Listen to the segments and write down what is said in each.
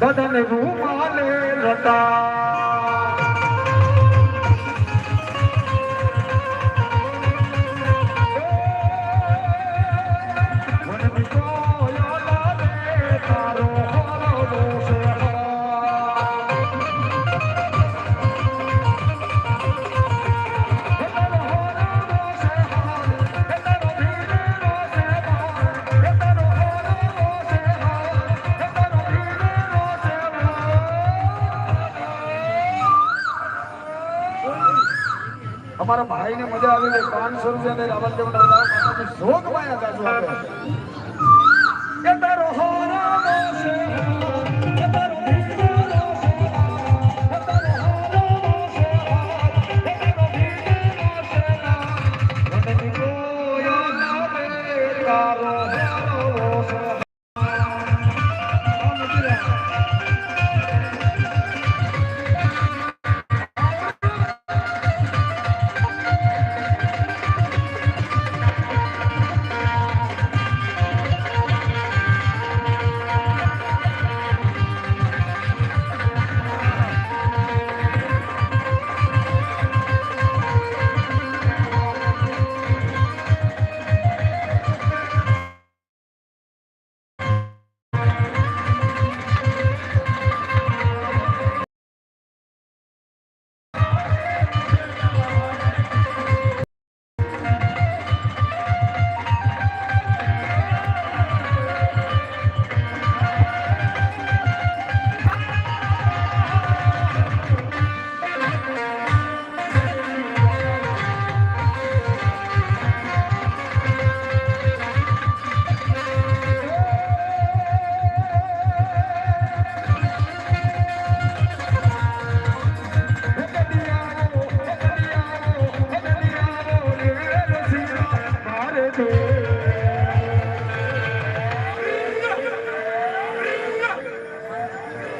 ગગન રૂપાલે રટા અમારા ભાઈને મજા આવી ગઈ પાંચસો રૂપિયા દેવન માતાજી શોક માયા જાજુ આપે તારો તારો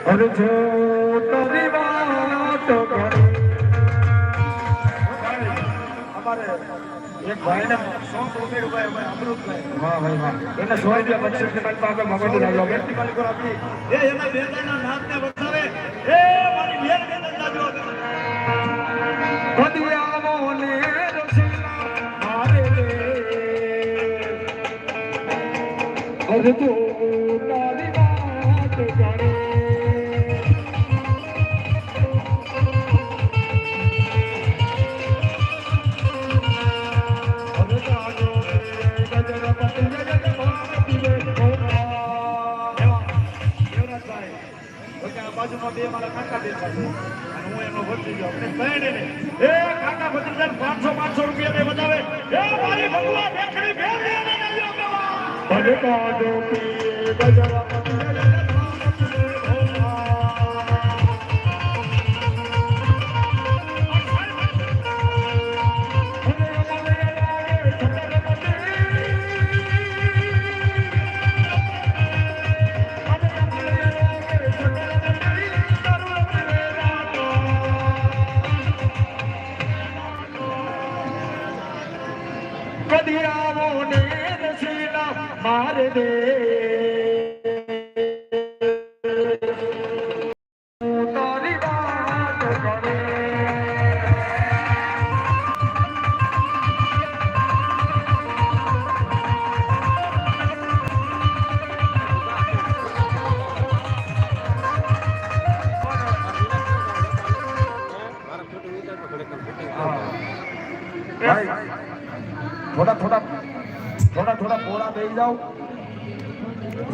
અરે જો તારી વાત અમારે એક ભાઈને સો રૂપિયા રૂપિયા અમૃતભાઈ વાહ ભાઈ. વાહ એને સો રૂપિયા બક્ષીસની પાસે આપણે મગજ લાગ્યો વ્યક્તિ માલિકો આપી. એ એના બેટાના નાથને વધારે એ મારી બેન બેન જાજો પદિયામો ને રસીલા મારે અરે જો બે મારા કાકા બેઠા છે. અને હું એનો ભત્રીજો આપણે કહીને એ કાકા પાંચસો પાંચસો રૂપિયા ને બતાવે મારી ભગવા ભેખડી બે બે ને નલ્યો મારે દે તારી વાત કરે ભાઈ થોડા થોડા થોડા બેસી જાઓ.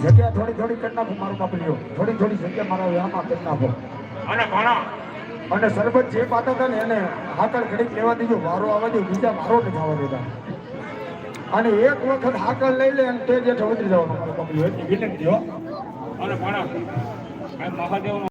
જગ્યા થોડી થોડી કરી નાખો મારું બાપલીઓ થોડી થોડી જગ્યા મારા વ્યામાં કરી નાખો. અને ઘણા. અને સરબત જે પાતા હતા ને એને હાકળ ઘડીક લેવા દીધો વારો આવવા દો બીજા વારો નથી આવવા દેતા. અને એક વખત હાકળ લઈ લે અને તે જે ઉતરી જવાનું મારું એટલી વિનંતી હો અને ઘણા. આ મહાદેવનો